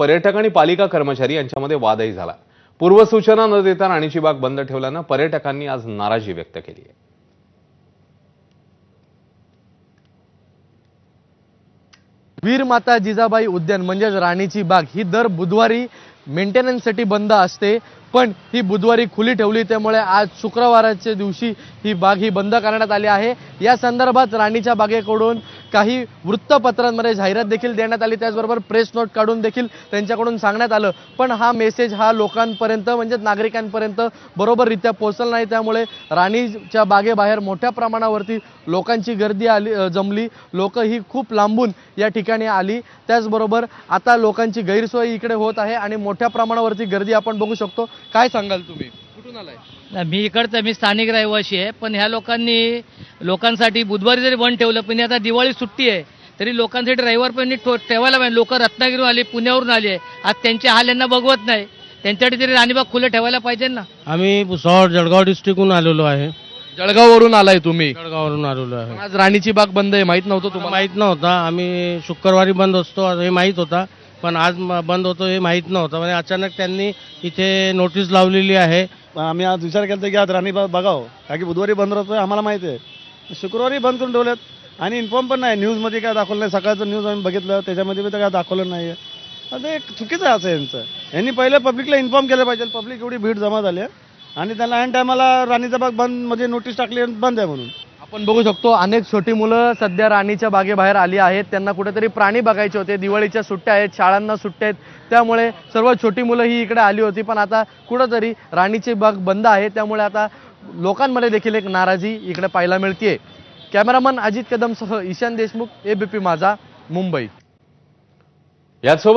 पर्यटक आणि पालिका कर्मचारी यांच्यामध्ये वादही झाला. पूर्वसूचना न देता राणीची बाग बंद ठेवल्यानं पर्यटकांनी आज नाराजी व्यक्त केली आहे. वीर माता जिजाबाई उद्यान म्हणजेच राणीची बाग ही दर बुधवारी मेंटेनन्ससाठी बंद असते पण ही बुधवारी खुली ठेवली त्यामुळे आज शुक्रवाराच्या दिवशी ही बाग ही बंद करण्यात आली आहे. या संदर्भात राणीच्या बागेकडून काही वृत्तपत्रांमध्ये जाहिरात देखील देण्यात आली त्याचबरोबर प्रेस नोट काढून देखील त्यांच्याकडून सांगण्यात आलं. पण हा मेसेज हा लोकांपर्यंत म्हणजेच नागरिकांपर्यंत बरोबररित्या पोहोचला नाही. त्यामुळे राणीच्या बागेबाहेर मोठ्या प्रमाणावरती लोकांची गर्दी आली जमली. लोक ही खूप लांबून या ठिकाणी आली. त्याचबरोबर आता लोकांची गैरसोय इकडे होत आहे आणि मोठ्या प्रमाणावरती गर्दी आपण बघू शकतो. काय सांगाल तुम्ही? कुठून आलाय? नाही, मी इकडचा मी स्थानिक रहिवासी आहे पण ह्या लोकांनी लोकांसाठी बुधवारी जरी बंद ठेवलं पण आता दिवाळी सुट्टी आहे तरी लोकांसाठी रविवार पण नीट ठो- ठेवायला पाहिजे. लोक रत्नागिरीहून आले पुण्यावरून आले आज त्यांचे हाल यांना बघवत नाही. त्यांच्यासाठी तरी राणीबाग खुलं ठेवायला पाहिजे ना. आम्ही भुसावळ जळगाव डिस्ट्रिक्टहून आलेलो आहे. जळगाववरून आलाय तुम्ही? जळगाववरून आलेलो आहे. आज राणीची बाग बंद आहे माहीत नव्हतं तुम्हाला? तुम्हाला माहीत नव्हता. आम्ही शुक्रवारी बंद असतो हे माहीत होता. पण आज म- बंद होतो हे माहीत नव्हतं. म्हणजे अचानक त्यांनी इथे नोटीस लावलेली आहे. पण आम्ही आज विचार केला की आज राणी बघावं. कारण की बुधवारी बंद राहतो आम्हाला माहिती आहे. शुक्रवारी बंद करून ठेवलेत. आणि इन्फॉर्म पण नाही न्यूजमध्ये काय दाखवलं नाही. सकाळचं न्यूज आम्ही बघितलं त्याच्यामध्ये बी तर काय दाखवलं नाही आहे ते एक चुकीचं आहे असं यांचं. यांनी पहिले पब्लिकला इन्फॉर्म केलं पाहिजे. पब्लिक एवढी भीड जमा झाली आहे. आणि त्याला ऐन टायमाला राणीचा बाग बंद म्हणजे नोटीस टाकली आणि बंद आहे म्हणून. आपण बघू शकतो अनेक छोटी मुलं सध्या राणीच्या बागेबाहेर आली आहेत. त्यांना कुठेतरी प्राणी बघायचे होते. दिवाळीच्या सुट्ट्या आहेत शाळांना सुट्ट्या आहेत. त्यामुळे सर्व छोटी मुलं ही इकडे आली होती. पण आता कुठंतरी राणीची बाग बंद आहे. त्यामुळे आता लोकांमध्ये देखील एक नाराजी इकडे पाहायला मिळते कॅमेरामन अजित कदमसह ईशान देशमुख एबीपी माझा मुंबई. याचसोबत